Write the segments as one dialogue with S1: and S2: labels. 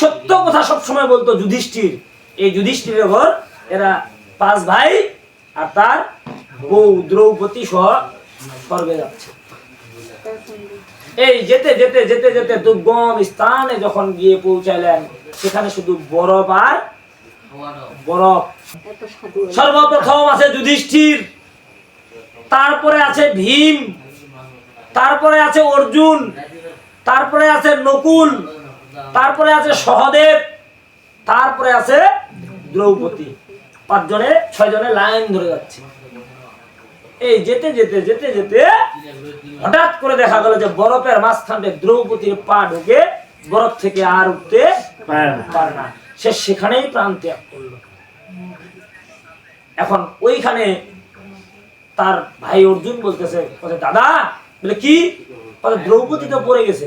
S1: সত্য কথা সবসময় বলতো যুধিষ্ঠির। এই যুধিষ্ঠিরের ঘর এরা পাঁচ ভাই আর তার বউ দ্রৌপদী সহ স্বর্গে যাচ্ছে। এই যেতে যেতে যেতে যেতে দুর্গম স্থানে যখন গিয়ে পৌঁছালেন সেখানে শুধু বরফ আর বরফ। সর্বপ্রথম আছে যুধিষ্ঠির তারপরে আছে ভীম তারপরে আছে অর্জুন তারপরে আছে নকুল তারপরে আছে সহদেব তারপরে আছে দ্রৌপদী। পাঁচজনে ছয় জনে লাইন ধরে যাচ্ছে। এই যেতে যেতে যেতে যেতে হঠাৎ করে দেখা গেল যে বরফের মাঝখানে দ্রৌপদীর পা ঢুকে বরফ থেকে আর উঠতে পারে না। সে সেখানেই প্রাণ ত্যাগ করল। এখন ওইখানে তার ভাই অর্জুন বলতেছে বলে, দাদা বলে কি? বলে, দ্রৌপদী তো পড়ে গেছে।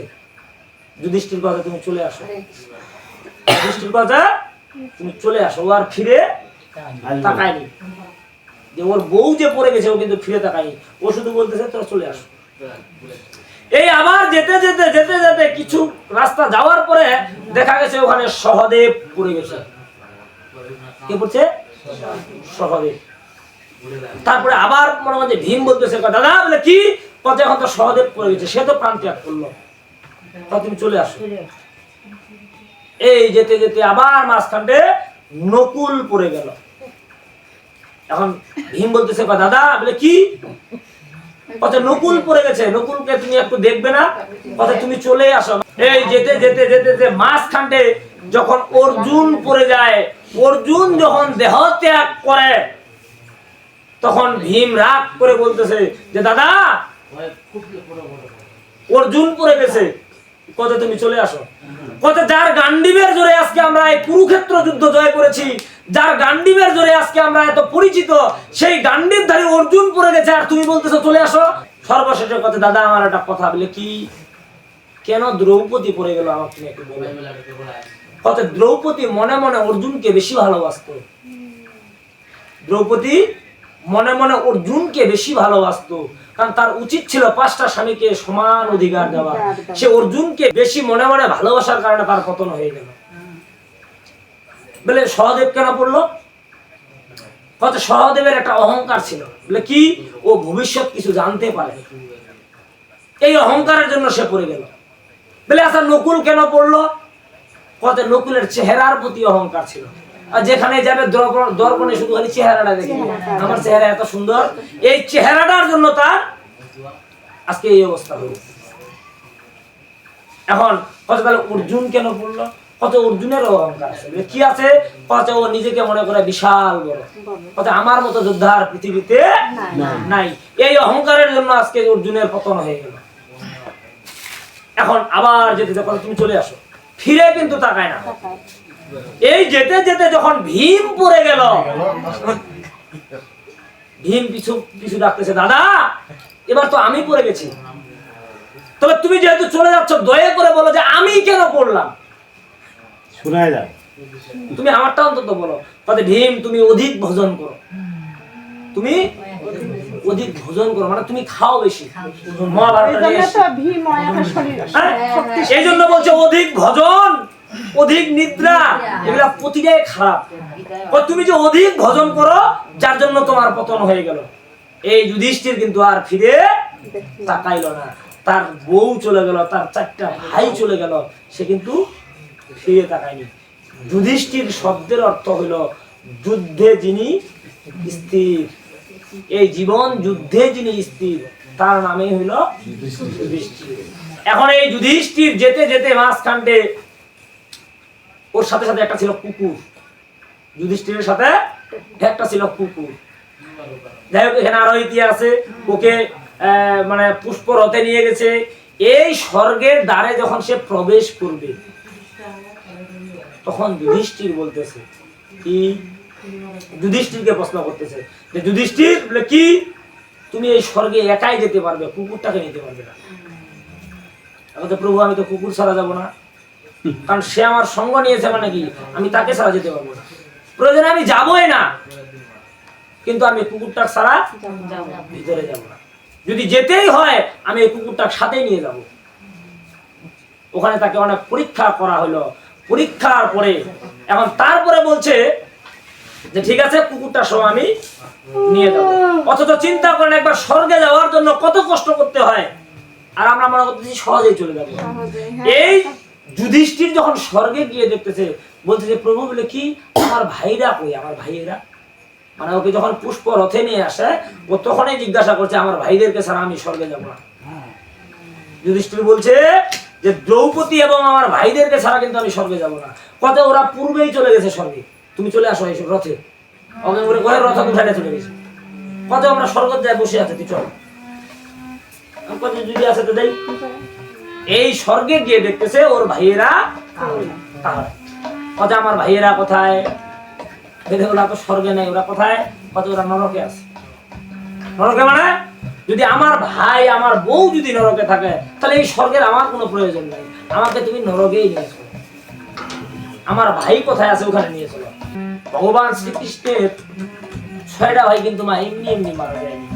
S1: যুধিষ্ঠির কথা তুমি চলে আসো। যুধিষ্ঠির কথা তুমি চলে আসো ও আর ফিরে তাকায়নি। যে ওর বউ যে পড়ে গেছে ও কিন্তু ফিরে তাকায়নি। ও শুধু বলতেছে তোরা চলে আসো। এই আবার যেতে যেতে যেতে যেতে কিছু রাস্তা যাওয়ার পরে দেখা গেছে ওখানে সহদেব পড়ে গেছে। কে পড়ছে? সহদেব। তারপরে আবার মনে মধ্যে ভীম বলতেছে দাদা বলে কি? কত এখন তো সহদেব পড়ে গেছে সে তো প্রাণ ত্যাগ করল। তা তুমি চলে আসো। এই যেতে যেতে আবার মাঝখানটে নকুল পড়ে গেল। এখন ভীম বলতেছে দাদা বলে কি? কথা নকুল পড়ে গেছে। নকুলকে তুমি একটু দেখবে না? কথা তুমি চলে আসো। এই যেতে যেতে যেতে যেতে মাঝখানটে যখন অর্জুন পড়ে যায় অর্জুন যখন দেহ ত্যাগ করে তখন ভীম রাগ করে বলতেছে যে দাদা অর্জুন পড়ে গেছে। কত তুমি চলে আসো। কত যার গান্ডিবের জোরে আজকে আমরা এই কুরুক্ষেত্র যুদ্ধ জয় করেছি যার গান্ডিবের জোরে আজকে আমরা এত পরিচিত সেই গান্ডিবধারী অর্জুন পড়ে গেছে। আর তুমি বলতেছো চলে আসো। সর্বশেষে কথা দাদা আমার একটা কথা বলে কি? কেন দ্রৌপদী পড়ে গেল আমার তুমি একটু বলো? কত দ্রৌপদী মনে মনে অর্জুনকে বেশি ভালোবাসতো। দ্রৌপদী মনে মনে অর্জুনকে বেশি ভালোবাসতো। কারণ তার উচিত ছিল পাঁচটা স্বামীকে সমান অধিকার দেওয়া। সে অর্জুনকে বেশি মনে মনে ভালোবাসার কারণে তার পতন হয়ে গেল। বলে সহদেব কেন পড়ল? কত সহদেবের একটা অহংকার ছিল। বলে কি? ও ভবিষ্যৎ কিছু জানতে পারে। এই অহংকারের জন্য সে পড়ে গেল। বলে আচ্ছা নকুল কেন পড়ল? কত নকুলের চেহারার প্রতি অহংকার ছিল। আর যেখানে যাবে দর্পণ- শুধু খালি চেহারাটা দেখে আমার চেহারা এত সুন্দর। এই চেহারাটার জন্য তার আজকে এই অবস্থা হলো। এখন কত তাহলে অর্জুন কেন পড়ল? কত অর্জুনের অহংকার আছে। কি আছে? কত ও নিজেকে মনে করে বিশাল বড়। কত আমার মতো যোদ্ধার পৃথিবীতে নাই। এই অহংকারের জন্য আজকে অর্জুনের পতন হয়ে গেল। এখন আবার যেতে যখন তুমি চলে আসো। ফিরে কিন্তু তাকায় না। এই যেতে যেতে যখন ভীম পড়ে গেল ভীম পিছু পিছু ডাকতেছে দাদা এবার তো আমি পড়ে গেছি। তবে তুমি যেহেতু চলে যাচ্ছ দয়া করে বলো যে আমি কেন পড়লাম?
S2: শোনা যায়
S1: তুমি আমারটা অন্তত বলো তাতে ভীম তুমি অধিক ভোজন করো। তুমি অধিক ভোজন করো মানে তুমি খাও বেশি।
S3: এই জন্য।
S1: হ্যাঁ? এই জন্য বলছে অধিক ভজন অধিক নিদ্রা। এগুলা প্রতিটাই খারাপ। ও তুমি যে অধিক ভজন করো যার জন্য তোমার পতন হয়ে গেল। এই যুধিষ্ঠির কিন্তু আর ফিরে তাকাইলো না। তার বউ চলে গেল তার চারটা ভাই চলে গেল সে কিন্তু ফিরে তাকায়নি। যুধিষ্ঠির শব্দের অর্থ হইল যুদ্ধে যিনি স্থির। এই জীবন যুদ্ধে যিনি স্থির, তার নামে হইল এখন এই যুধিষ্ঠির যেতে যেতে মাঝখানটে ওর সাথে সাথে একটা ছিল কুকুর। যুধিষ্ঠিরের সাথে একটা ছিল কুকুর। যাই হোক, এখানে আরও ইতিহাস আছে। ওকে মানে পুষ্প রথে নিয়ে গেছে। এই স্বর্গের দ্বারে যখন সে প্রবেশ করবে, তখন যুধিষ্ঠির বলতেছে, কি যুধিষ্ঠিরকে প্রশ্ন করতেছে যে, যুধিষ্ঠির, বলে কি? তুমি এই স্বর্গে একাই যেতে পারবে, কুকুরটাকে নিতে পারবে না। তো প্রভু, আমি তো কুকুর ছাড়া যাব না। কারণ সে আমার সঙ্গ নিয়েছে মানে কি? আমি তাকে ছাড়া যেতে পারব না। প্রয়োজনে আমি যাবোই না। কিন্তু আমি কুকুরটা ছাড়া ভিতরে যাব না। যদি যেতেই হয়, আমি এই কুকুরটার সাথেই নিয়ে যাব। ওখানে তাকে অনেক পরীক্ষা করা হলো। পরীক্ষার পরে, এখন তারপরে বলছে যে ঠিক আছে কুকুরটা সহ আমি নিয়ে যাব। অথচ চিন্তা করেন একবার স্বর্গে যাওয়ার জন্য কত কষ্ট করতে হয়। আর আমরা মনে করতেছি সহজেই চলে যাব। এই যুধিষ্ঠির যখন স্বর্গে গিয়ে দেখতেছে বলছে যে প্রভু বলে কি আমার ভাইরা কই? আমার ভাইয়েরা? মানে ওকে যখন পুষ্প রথে নিয়ে আসে ও তখনই জিজ্ঞাসা করছে আমার ভাইদেরকে ছাড়া আমি স্বর্গে যাব না? যুধিষ্ঠির বলছে যে দ্রৌপদী এবং আমার ভাইদেরকে ছাড়া কিন্তু আমি স্বর্গে যাব না। কত ওরা পূর্বেই চলে গেছে স্বর্গে। তুমি চলে আসো এইসব রথে। ওকে করে ঘরে রথ উঠানে চলে গেছে। কত আমরা স্বর্গ যায় বসে আছে, তুই চল। কত যদি আছে তো দেই। এই স্বর্গে গিয়ে দেখতেছে ওর ভাইয়েরা কত আমার ভাইয়েরা কোথায়? বেঁধে ওরা তো স্বর্গে নেই, ওরা কোথায়? কত ওরা নরকে আছে। নরকে মানে? যদি আমার ভাই, আমার বউ যদি নরকে থাকে, তাহলে এই স্বর্গের আমার কোনো প্রয়োজন নাই। আমাকে তুমি নরকেই নিয়ে আমার ভাই কোথায় আছে ওখানে নিয়ে চলো। ভগবান শ্রীকৃষ্ণের ছয়টা ভাই কিন্তু মা এমনি এমনি মারা যায়নি।